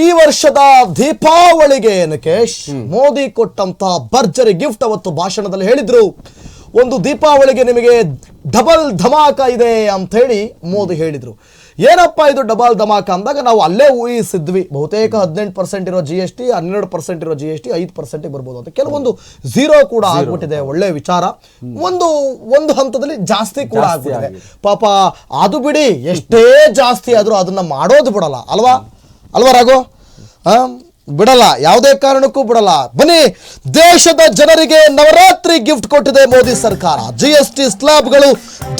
ಈ ವರ್ಷದ ದೀಪಾವಳಿಗೆ ನಕೇಶ್ ಮೋದಿ ಕೊಟ್ಟಂತ ಭರ್ಜರಿ ಗಿಫ್ಟ್ ಅವತ್ತು ಭಾಷಣದಲ್ಲಿ ಹೇಳಿದ್ರು. ಒಂದು ದೀಪಾವಳಿಗೆ ನಿಮಗೆ ಡಬಲ್ ಧಮಾಕ ಇದೆ ಅಂತ ಹೇಳಿ ಮೋದಿ ಹೇಳಿದ್ರು. ಏನಪ್ಪ ಇದು ಡಬಲ್ ಧಮಾಕ ಅಂದಾಗ ನಾವು ಅಲ್ಲೇ ಊಹಿಸಿದ್ವಿ. ಬಹುತೇಕ ಹದಿನೆಂಟು ಪರ್ಸೆಂಟ್ ಇರೋ ಜಿ ಎಸ್ ಟಿ ಹನ್ನೆರಡು ಪರ್ಸೆಂಟ್ ಇರೋ ಜಿ ಎಸ್ ಟಿ ಐದು ಪರ್ಸೆಂಟ್ ಬರ್ಬೋದು ಅಂತ. ಕೆಲವೊಂದು ಝೀರೋ ಕೂಡ ಆಗ್ಬಿಟ್ಟಿದೆ ಒಳ್ಳೆ ವಿಚಾರ. ಒಂದು ಒಂದು ಹಂತದಲ್ಲಿ ಜಾಸ್ತಿ ಕೂಡ ಆಗ್ಬಿಟ್ಟಿದೆ. ಪಾಪ ಅದು ಬಿಡಿ ಎಷ್ಟೇ ಜಾಸ್ತಿ ಆದ್ರೂ ಅದನ್ನ ಮಾಡೋದು ಬಿಡಲ್ಲ ಅಲ್ವಾ? ಅಲ್ವಾ ರಾಘು? ಬಿಡಲ್ಲ, ಯಾವುದೇ ಕಾರಣಕ್ಕೂ ಬಿಡಲ್ಲ. ಬನ್ನಿ, ದೇಶದ ಜನರಿಗೆ ನವರಾತ್ರಿ ಗಿಫ್ಟ್ ಕೊಟ್ಟಿದೆ ಮೋದಿ ಸರ್ಕಾರ. ಜಿ ಎಸ್ ಟಿ ಸ್ಲಾಬ್ಗಳು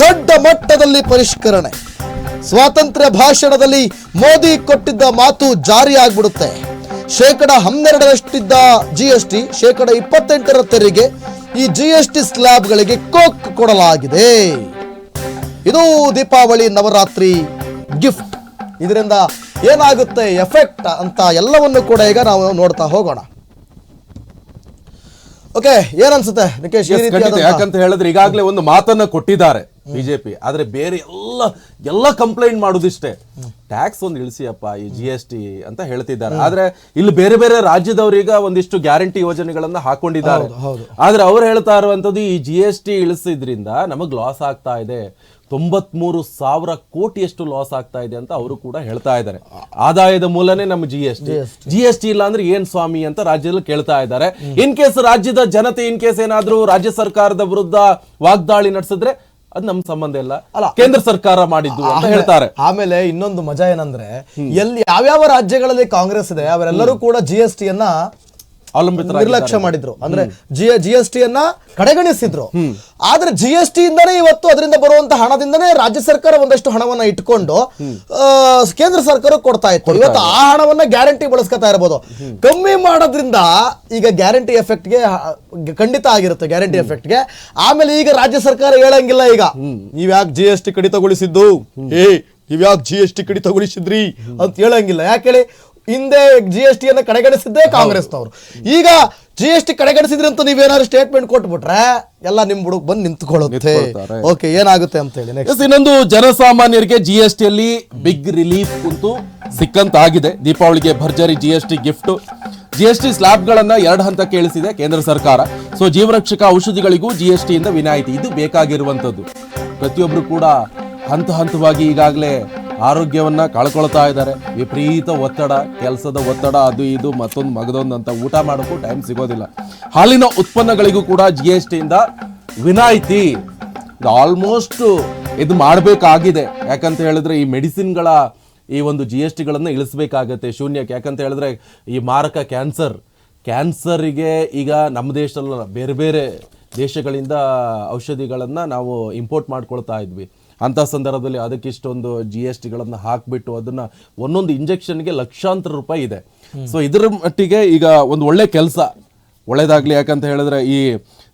ದೊಡ್ಡ ಮಟ್ಟದಲ್ಲಿ ಪರಿಷ್ಕರಣೆ. ಸ್ವಾತಂತ್ರ್ಯ ಭಾಷಣದಲ್ಲಿ ಮೋದಿ ಕೊಟ್ಟಿದ್ದ ಮಾತು ಜಾರಿಯಾಗ್ಬಿಡುತ್ತೆ ಶೇಕಡ ಹನ್ನೆರಡರಷ್ಟಿದ್ದ ಜಿ ಎಸ್ ಟಿ ಶೇಕಡ ಇಪ್ಪತ್ತೆಂಟರ ತೆರಿಗೆ ಈ ಜಿ ಎಸ್ ಟಿ ಸ್ಲಾಬ್ಗಳಿಗೆ ಕೋಕ್ ಕೊಡಲಾಗಿದೆ. ಇದು ದೀಪಾವಳಿ ನವರಾತ್ರಿ ಗಿಫ್ಟ್ ಇದರಿಂದ ಏನಾಗುತ್ತೆ ಎಫೆಕ್ಟ್ ಅಂತ ಎಲ್ಲವನ್ನು ಕೂಡ ಈಗ ನಾವು ನೋಡ್ತಾ ಹೋಗೋಣ. ಓಕೆ ಏನನ್ಸುತ್ತೆ ನಿಕೇಶ್ ಯಾಕಂತ ಹೇಳಿದ್ರೆ ಈಗಾಗಲೇ ಒಂದು ಮಾತನ್ನ ಕೊಟ್ಟಿದ್ದಾರೆ ಬಿಜೆಪಿ. ಆದ್ರೆ ಬೇರೆ ಎಲ್ಲ ಎಲ್ಲ ಕಂಪ್ಲೇಂಟ್ ಮಾಡುದಿಷ್ಟೇ. ಟ್ಯಾಕ್ಸ್ ಒಂದು ಇಳಿಸಿಯಪ್ಪ ಈ ಜಿ ಎಸ್ ಟಿ ಅಂತ ಹೇಳ್ತಿದ್ದಾರೆ. ಆದ್ರೆ ಇಲ್ಲಿ ಬೇರೆ ಬೇರೆ ರಾಜ್ಯದವರೀಗ ಒಂದಿಷ್ಟು ಗ್ಯಾರಂಟಿ ಯೋಜನೆಗಳನ್ನ ಹಾಕೊಂಡಿದ್ದಾರೆ. ಆದ್ರೆ ಅವ್ರು ಹೇಳ್ತಾ ಇರುವಂತದ್ದು ಈ ಜಿ ಎಸ್ ಟಿ ಇಳಿಸಿದ್ರಿಂದ ನಮಗ್ ಲಾಸ್ ಆಗ್ತಾ ಇದೆ. ತೊಂಬತ್ಮೂರು ಸಾವಿರ ಕೋಟಿಯಷ್ಟು ಲಾಸ್ ಆಗ್ತಾ ಇದೆ ಅಂತ ಅವರು ಕೂಡ ಹೇಳ್ತಾ ಇದ್ದಾರೆ. ಆದಾಯದ ಮೂಲನೇ ನಮ್ಮ G S T G S T ಇಲ್ಲ ಅಂದ್ರೆ ಏನ್ ಸ್ವಾಮಿ ಅಂತ ರಾಜ್ಯದಲ್ಲಿ ಕೇಳ್ತಾ ಇದ್ದಾರೆ. ಇನ್ ಕೇಸ್ ರಾಜ್ಯದ ಜನತೆ ಇನ್ ಕೇಸ್ ಏನಾದ್ರೂ ರಾಜ್ಯ ಸರ್ಕಾರದ ವಿರುದ್ಧ ವಾಗ್ದಾಳಿ ನಡೆಸಿದ್ರೆ ಅದ್ ನಮ್ ಸಂಬಂಧ ಇಲ್ಲ. ಅಲ್ಲ. ಕೇಂದ್ರ ಸರ್ಕಾರ ಮಾಡಿದ್ದು ಅಂತ ಹೇಳ್ತಾರೆ. ಆಮೇಲೆ ಇನ್ನೊಂದು ಮಜಾ ಏನಂದ್ರೆ ಎಲ್ಲಿ ಯಾವ್ಯಾವ ರಾಜ್ಯಗಳಲ್ಲಿ ಕಾಂಗ್ರೆಸ್ ಇದೆ ಅವರೆಲ್ಲರೂ ಕೂಡ ಜಿ ಎಸ್ ಟಿ ಅನ್ನ ಅವಲಂಬಿತರ ನಿರ್ಲಕ್ಷ್ಯ ಮಾಡಿದ್ರು. ಅಂದ್ರೆ ಜಿ ಜಿ ಎಸ್ ಟಿ ಅನ್ನ ಕಡೆಗಣಿಸಿದ್ರು. ಆದ್ರೆ ಜಿ ಎಸ್ ಟಿ ಇಂದಾನೇ ಇವತ್ತು ಅದರಿಂದ ಬರುವಂತ ಹಣದಿಂದನೇ ರಾಜ್ಯ ಸರ್ಕಾರ ಒಂದಷ್ಟು ಹಣವನ್ನ ಇಟ್ಕೊಂಡು ಕೇಂದ್ರ ಸರ್ಕಾರ ಕೊಡ್ತಾ ಇತ್ತು. ಇವತ್ತು ಆ ಹಣವನ್ನ ಗ್ಯಾರಂಟಿ ಬಳಸ್ಕೊತಾ ಇರಬಹುದು ಕಮ್ಮಿ ಮಾಡೋದ್ರಿಂದ ಈಗ ಗ್ಯಾರಂಟಿ ಎಫೆಕ್ಟ್ಗೆ ಖಂಡಿತ ಆಗಿರುತ್ತೆ ಗ್ಯಾರಂಟಿ ಎಫೆಕ್ಟ್ಗೆ ಆಮೇಲೆ ಈಗ ರಾಜ್ಯ ಸರ್ಕಾರ ಹೇಳಂಗಿಲ್ಲ ಈಗ. ನೀವ್ಯಾಕೆ ಜಿ ಎಸ್ ಟಿ ಕಡಿತಗೊಳಿಸಿದ್ದು? ಏ ನೀವ್ಯಾಕೆ ಜಿ ಎಸ್ ಟಿ ಕಡಿತಗೊಳಿಸಿದ್ರಿ? ಅಂತ ಹೇಳಂಗಿಲ್ಲ. ಯಾಕೆ ಹೇಳಿ? ಹಿಂದೆ ಜಿ ಎಸ್ ಟಿ ಅನ್ನ ಕಡೆಗಣಿಸಿದ್ದೇ ಕಾಂಗ್ರೆಸ್ನವರು. ಈಗ ಜಿ ಎಸ್ ಟಿ ಕಡೆಗಣಿಸಿದ್ರೆ ಅಂತ ನೀವೇನಾದ್ರು ಸ್ಟೇಟ್ಮೆಂಟ್ ಕೊಟ್ಬಿಟ್ರೆ ಎಲ್ಲ ನಿಮ್ ಹುಡುಗ ಬಂದು ನಿಂತ್ಕೊಳ್ಳುತ್ತೆ. ಓಕೆ ಏನಾಗುತ್ತೆ ಅಂತ ಹೇಳಿ. ಇನ್ನೊಂದು ಜನಸಾಮಾನ್ಯರಿಗೆ ಜಿ ಎಸ್ ಟಿಯಲ್ಲಿ ಬಿಗ್ ರಿಲೀಫ್ ಅಂತೂ ಸಿಕ್ಕಂತಾಗಿದೆ. ದೀಪಾವಳಿಗೆ ಭರ್ಜರಿ G S T gift G S T ಸ್ಲ್ಯಾಬ್ಗಳನ್ನು ಎರಡು ಹಂತ ಕೇಳಿಸಿದೆ ಕೇಂದ್ರ ಸರ್ಕಾರ. ಸೊ ಜೀವರಕ್ಷಕ ಔಷಧಿಗಳಿಗೂ ಜಿ ಎಸ್ ಟಿಯಿಂದ ವಿನಾಯಿತಿ. ಇದು ಬೇಕಾಗಿರುವಂಥದ್ದು. ಪ್ರತಿಯೊಬ್ಬರು ಕೂಡ ಹಂತ ಹಂತವಾಗಿ ಈಗಾಗಲೇ ಆರೋಗ್ಯವನ್ನ ಕಳ್ಕೊಳ್ತಾ ಇದ್ದಾರೆ. ವಿಪರೀತ ಒತ್ತಡ, ಕೆಲಸದ ಒತ್ತಡ, ಅದು ಇದು, ಮತ್ತೊಂದು ಮಗದೊಂದು ಅಂತ ಊಟ ಮಾಡೋಕ್ಕೂ ಟೈಮ್ ಸಿಗೋದಿಲ್ಲ. ಹಾಲಿನ ಉತ್ಪನ್ನಗಳಿಗೂ ಕೂಡ ಜಿ ಎಸ್ ಟಿಯಿಂದ ವಿನಾಯಿತಿ. ಇದು ಆಲ್ಮೋಸ್ಟ್ ಇದು ಮಾಡಬೇಕಾಗಿದೆ. ಯಾಕಂತ ಹೇಳಿದ್ರೆ ಈ ಮೆಡಿಸಿನ್ಗಳ ಈ ಒಂದು ಜಿ ಎಸ್ ಟಿಗಳನ್ನು ಇಳಿಸ್ಬೇಕಾಗತ್ತೆ ಶೂನ್ಯಕ್ಕೆ. ಯಾಕಂತ ಹೇಳಿದ್ರೆ ಈ ಮಾರಕ ಕ್ಯಾನ್ಸರ್. ಕ್ಯಾನ್ಸರಿಗೆ ಈಗ ನಮ್ಮ ದೇಶದಲ್ಲ ಬೇರೆ ಬೇರೆ ದೇಶಗಳಿಂದ ಔಷಧಿಗಳನ್ನು ನಾವು ಇಂಪೋರ್ಟ್ ಮಾಡ್ಕೊಳ್ತಾ ಇದ್ವಿ. ಅಂಥ ಸಂದರ್ಭದಲ್ಲಿ ಅದಕ್ಕೆ ಇಷ್ಟೊಂದು ಜಿ ಎಸ್ ಟಿಗಳನ್ನು ಹಾಕಿಬಿಟ್ಟು ಅದನ್ನು ಒಂದೊಂದು ಇಂಜೆಕ್ಷನ್ಗೆ ಲಕ್ಷಾಂತರ ರೂಪಾಯಿ ಇದೆ. ಸೊ ಇದರ ಮಟ್ಟಿಗೆ ಈಗ ಒಂದು ಒಳ್ಳೆ ಕೆಲಸ. ಒಳ್ಳೇದಾಗ್ಲಿ ಯಾಕಂತ ಹೇಳಿದ್ರೆ ಈ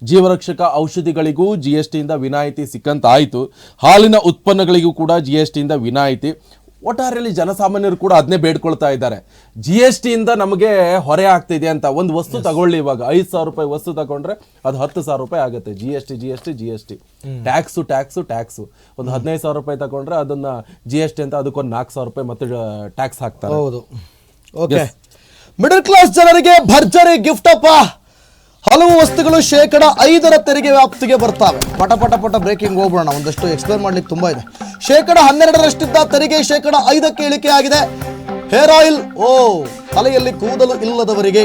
ಜೀವರಕ್ಷಕ ಔಷಧಿಗಳಿಗೂ ಜಿ ಎಸ್ ಟಿಯಿಂದ ವಿನಾಯಿತಿ ಸಿಕ್ಕಂತಾಯಿತು. ಹಾಲಿನ ಉತ್ಪನ್ನಗಳಿಗೂ ಕೂಡ ಜಿ ಎಸ್ ಟಿಯಿಂದ ವಿನಾಯಿತಿ. ಒಟ್ಟಾರೆಯಲ್ಲಿ ಜನಸಾಮಾನ್ಯರು ಕೂಡ ಅದನ್ನೇ ಬೇಡ್ಕೊಳ್ತಾ ಇದ್ದಾರೆ. ಜಿ ಎಸ್ ಟಿಯಿಂದ ನಮಗೆ ಹೊರೆ ಆಗ್ತಿದೆ ಅಂತ ಒಂದು ವಸ್ತು ತಗೊಳ್ಳಿ ಇವಾಗ. ಐದು ಸಾವಿರ ರೂಪಾಯಿ ವಸ್ತು ತಗೊಂಡ್ರೆ ಅದು ಹತ್ತು ಸಾವಿರ ರೂಪಾಯಿ ಆಗುತ್ತೆ. G S T G S T G S T tax tax tax ಒಂದು ಹದಿನೈದು ಸಾವಿರ ರೂಪಾಯಿ ತಗೊಂಡ್ರೆ ಅದನ್ನ ಜಿ ಎಸ್ ಟಿ ಅಂತ ಅದಕ್ಕೊಂದು ನಾಲ್ಕು ಸಾವಿರ ರೂಪಾಯಿ ಮತ್ತೆ ಟ್ಯಾಕ್ಸ್ ಹಾಕ್ತಾರೆ. ಹೌದು. ಓಕೆ ಮಿಡಲ್ ಕ್ಲಾಸ್ ಜನರಿಗೆ ಭರ್ಜರಿ ಗಿಫ್ಟ್ ಅಪ್ಪ. ಹಲವು ವಸ್ತುಗಳು ಶೇಕಡ ಐದರ ತೆರಿಗೆ ವ್ಯಾಪ್ತಿಗೆ ಬರ್ತಾವೆ. ಪಟ ಪಟ ಪಟ ಬ್ರೇಕಿಂಗ್ ಹೋಗ್ಬಿಡೋಣ. ಒಂದಷ್ಟು ಎಕ್ಸ್ಪ್ಲೇನ್ ಮಾಡ್ಲಿಕ್ಕೆ ತುಂಬಾ ಇದೆ. ಶೇಕಡ ಹನ್ನೆರಡರಷ್ಟಿದ್ದ ತೆರಿಗೆ ಶೇಕಡ ಐದಕ್ಕೆ ಇಳಿಕೆ ಆಗಿದೆ ಹೇರ್ ಆಯಿಲ್, ಓ, ತಲೆಯಲ್ಲಿ ಕೂದಲು ಇಲ್ಲದವರಿಗೆ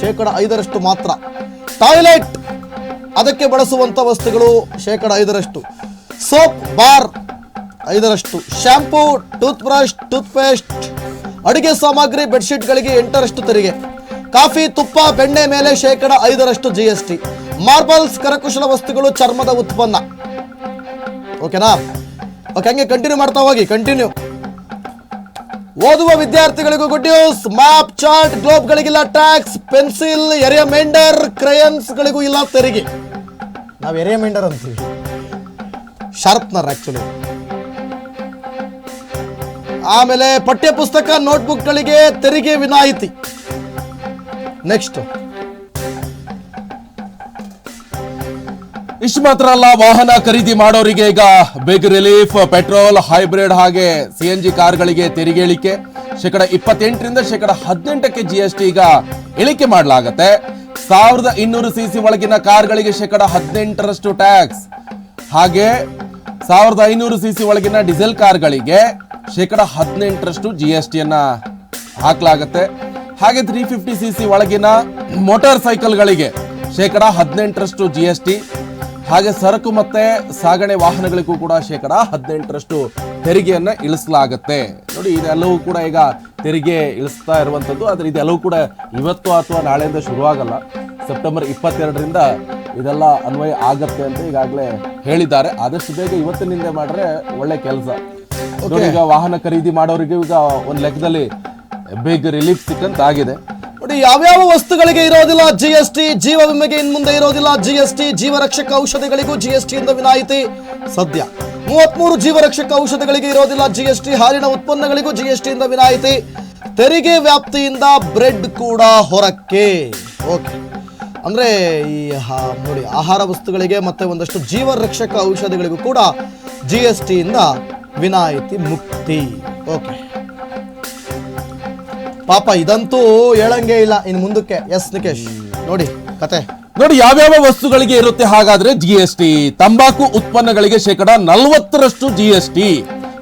ಶೇಕಡ ಐದರಷ್ಟು ಮಾತ್ರ. ಟಾಯ್ಲೆಟ್, ಅದಕ್ಕೆ ಬಳಸುವಂತ ವಸ್ತುಗಳು ಶೇಕಡ ಐದರಷ್ಟು. ಸೋಪ್, ಬಾರ್, ಐದರಷ್ಟು. Shampoo toothbrush toothpaste ಅಡುಗೆ ಸಾಮಗ್ರಿ, ಬೆಡ್ಶೀಟ್ಗಳಿಗೆ ಎಂಟರಷ್ಟು ತೆರಿಗೆ. ಕಾಫಿ, ತುಪ್ಪ, ಬೆಣ್ಣೆ ಮೇಲೆ ಶೇಕಡ ಐದರಷ್ಟು ಜಿ ಎಸ್ ಟಿ. ಮಾರ್ಬಲ್ಸ್, ಕರಕುಶಲ ವಸ್ತುಗಳು ಚರ್ಮದ ಉತ್ಪನ್ನ. ಓಕೆನಾ? ಓಕೆ, ಹಂಗೆ ಕಂಟಿನ್ಯೂ ಮಾಡ್ತಾ ಹೋಗಿ ಕಂಟಿನ್ಯೂ ಓದುವ ವಿದ್ಯಾರ್ಥಿಗಳಿಗೂ ಗುಡ್ ನ್ಯೂಸ್ ಮ್ಯಾಪ್ ಚಾರ್ಟ್ ಗ್ಲೋಬ್ಗಳಿಗಿಲ್ಲ ಟ್ಯಾಕ್ಸ್ ಪೆನ್ಸಿಲ್ ಎರಿಯಮೆಂಡರ್ ಕ್ರಯನ್ಸ್ಗಳಿಗೂ ಇಲ್ಲ ತೆರಿಗೆ. ನಾವು ಎರಿಯಮೆಂಡರ್ ಅಂತೀವಿ. ಶಾರ್ಪ್ನರ್ ಆ್ಯಕ್ಚುಲಿ ಆಮೇಲೆ ಪಠ್ಯ ಪುಸ್ತಕ ನೋಟ್ಬುಕ್ಗಳಿಗೆ ತೆರಿಗೆ ವಿನಾಯಿತಿ. ನೆಕ್ಸ್ಟ್ ಇಷ್ಟು ಮಾತ್ರ ಅಲ್ಲ, ವಾಹನ ಖರೀದಿ ಮಾಡೋರಿಗೆ ಈಗ ಬಿಗ್ ರಿಲೀಫ್ ಪೆಟ್ರೋಲ್ ಹೈಬ್ರಿಡ್ ಹಾಗೆ ಸಿ ಎನ್ ಜಿ ಕಾರ್ಗಳಿಗೆ ತೆರಿಗೆ ಇಳಿಕೆ ಶೇಕಡ ಇಪ್ಪತ್ತೆಂಟರಿಂದ ಶೇಕಡ ಹದಿನೆಂಟಕ್ಕೆ ಜಿ ಎಸ್ ಟಿ ಈಗ ಇಳಿಕೆ ಮಾಡಲಾಗತ್ತೆ. ಸಾವಿರದ ಇನ್ನೂರು ಸಿ ಸಿ ಒಳಗಿನ ಕಾರ್ಗಳಿಗೆ ಶೇಕಡ ಹದಿನೆಂಟರಷ್ಟು ಟ್ಯಾಕ್ಸ್ ಹಾಗೆ ಸಾವಿರದ ಐನೂರು ಸಿ ಸಿ ಒಳಗಿನ ಡೀಸೆಲ್ ಕಾರ್ಗಳಿಗೆ ಶೇಕಡ ಹದಿನೆಂಟರಷ್ಟು ಜಿ ಎಸ್ ಟಿಯನ್ನು ಹಾಕಲಾಗತ್ತೆ. ಹಾಗೆ ತ್ರೀ ಫಿಫ್ಟಿ ಸಿ ಸಿ ಒಳಗಿನ ಮೋಟಾರ್ ಸೈಕಲ್ಗಳಿಗೆ ಶೇಕಡ ಹದಿನೆಂಟರಷ್ಟು ಜಿ ಎಸ್ ಟಿ ಹಾಗೆ ಸರಕು ಮತ್ತೆ ಸಾಗಣೆ ವಾಹನಗಳಿಗೂ ಕೂಡ ಶೇಕಡ ಹದಿನೆಂಟರಷ್ಟು ತೆರಿಗೆಯನ್ನ ಇಳಿಸಲಾಗುತ್ತೆ. ನೋಡಿ ಇದೆಲ್ಲವೂ ಕೂಡ ಈಗ ತೆರಿಗೆ ಇಳಿಸ್ತಾ ಇರುವಂತದ್ದು. ಆದರೆ ಇದೆಲ್ಲವೂ ಕೂಡ ಇವತ್ತು ಅಥವಾ ನಾಳೆಯಿಂದ ಶುರುವಾಗಲ್ಲ. ಸೆಪ್ಟೆಂಬರ್ ಇಪ್ಪತ್ತೆರಡರಿಂದ ಇದೆಲ್ಲ ಅನ್ವಯ ಆಗತ್ತೆ ಅಂತ ಈಗಾಗಲೇ ಹೇಳಿದ್ದಾರೆ. ಆದಷ್ಟು ಬೇಗ ಇವತ್ತಿನಿಂದ ಮಾಡ್ರೆ ಒಳ್ಳೆ ಕೆಲಸ. ಈಗ ವಾಹನ ಖರೀದಿ ಮಾಡೋರಿಗೆ ಈಗ ಒಂದು ಲೆಕ್ಕದಲ್ಲಿ ಬೇಗ ರಿಲೀಫ್ ಸಿಕ್ಕಂತ ನೋಡಿ ಯಾವ್ಯಾವ ವಸ್ತುಗಳಿಗೆ ಇರೋದಿಲ್ಲ? ಜಿ ಎಸ್ ಟಿ ಜೀವ ವಿಮೆಗೆ ಇನ್ ಮುಂದೆ ಇರೋದಿಲ್ಲ. ಜಿ ಎಸ್ ಟಿ ಜೀವರಕ್ಷಕ ಔಷಧಿಗಳಿಗೂ ಜಿ ಎಸ್ ಟಿಯಿಂದ ವಿನಾಯಿತಿ ಸದ್ಯ. ಮೂವತ್ಮೂರು ಜೀವರಕ್ಷಕ ಔಷಧಿಗಳಿಗೆ ಇರೋದಿಲ್ಲ ಜಿ ಎಸ್ ಟಿ ಹಾಲಿನ ಉತ್ಪನ್ನಗಳಿಗೂ ಜಿ ಎಸ್ ಟಿಯಿಂದ ವಿನಾಯಿತಿ. ತೆರಿಗೆ ವ್ಯಾಪ್ತಿಯಿಂದ ಬ್ರೆಡ್ ಕೂಡ ಹೊರಕ್ಕೆ. ಓಕೆ ಅಂದ್ರೆ ಈ ನೋಡಿ, ಆಹಾರ ವಸ್ತುಗಳಿಗೆ ಮತ್ತೆ ಒಂದಷ್ಟು ಜೀವರಕ್ಷಕ ಔಷಧಿಗಳಿಗೂ ಕೂಡ ಜಿ ಎಸ್ ಟಿಯಿಂದ ವಿನಾಯಿತಿ ಮುಕ್ತಿ. ಓಕೆ ಪಾಪ ಇದಂತೂ ಹೇಳಂಗೆ ಇಲ್ಲ. ಇನ್ನು ಮುಂದಕ್ಕೆ. ಎಸ್ ನಿಕೇಶ್, ನೋಡಿ, ಕತೆ. ನೋಡಿ, ಯಾವ್ಯಾವ ವಸ್ತುಗಳಿಗೆ ಇರುತ್ತೆ ಹಾಗಾದ್ರೆ ಜಿ ಎಸ್ ಟಿ ತಂಬಾಕು ಉತ್ಪನ್ನಗಳಿಗೆ ಶೇಕಡ ನಲವತ್ತರಷ್ಟು G S T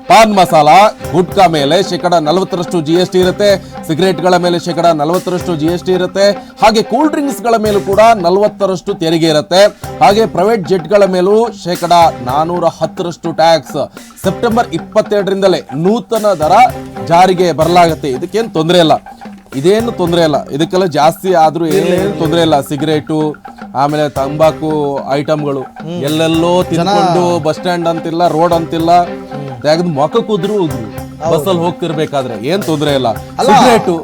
pan masala gutka ಮೇಲೆ ಶೇಕಡ ನಲವತ್ತರಷ್ಟು ಜಿ ಎಸ್ ಟಿ ಇರುತ್ತೆ. ಸಿಗರೇಟ್ಗಳ ಮೇಲೆ ಶೇಕಡ ನಲವತ್ತರಷ್ಟು ಜಿ ಎಸ್ ಟಿ ಇರುತ್ತೆ. ಹಾಗೆ ಕೂಲ್ ಡ್ರಿಂಕ್ಸ್ಗಳ ಮೇಲೂ ಕೂಡ ನಲವತ್ತರಷ್ಟು ತೆರಿಗೆ ಇರುತ್ತೆ. ಹಾಗೆ ಪ್ರೈವೇಟ್ ಜೆಟ್ಗಳ ಮೇಲೂ ಶೇಕಡ ನಾನೂರ ಹತ್ತರಷ್ಟು ಟ್ಯಾಕ್ಸ್ ಸೆಪ್ಟೆಂಬರ್ ಇಪ್ಪತ್ತೆರಡರಿಂದಲೇ ನೂತನ ದರ ಜಾರಿಗೆ ಬರಲಾಗುತ್ತೆ. ಇದಕ್ಕೇನು ತೊಂದರೆ ಇಲ್ಲ. ಇದೇನು ತೊಂದರೆ ಇಲ್ಲ. ಇದಕ್ಕೆಲ್ಲ ಜಾಸ್ತಿ ಆದ್ರೂ ಏನೇನು ತೊಂದರೆ ಇಲ್ಲ. ಸಿಗರೇಟು ಆಮೇಲೆ ತಂಬಾಕು ಐಟಮ್ಗಳು ಎಲ್ಲೆಲ್ಲೋ ತಿನ್ಕೊಂಡು ಬಸ್ ಸ್ಟ್ಯಾಂಡ್ ಅಂತಿಲ್ಲ ರೋಡ್ ಅಂತಿಲ್ಲ. ತೆಗೆದು ಮಕ್ಕ ಕುದ್ರು ಉದ್ರು. ಬಸ್ಸಲ್ಲಿ ಹೋಗ್ತಿರ್ಬೇಕಾದ್ರೆ ಏನ್ ತೊಂದರೆ ಇಲ್ಲ. ಸಿಗರೇಟು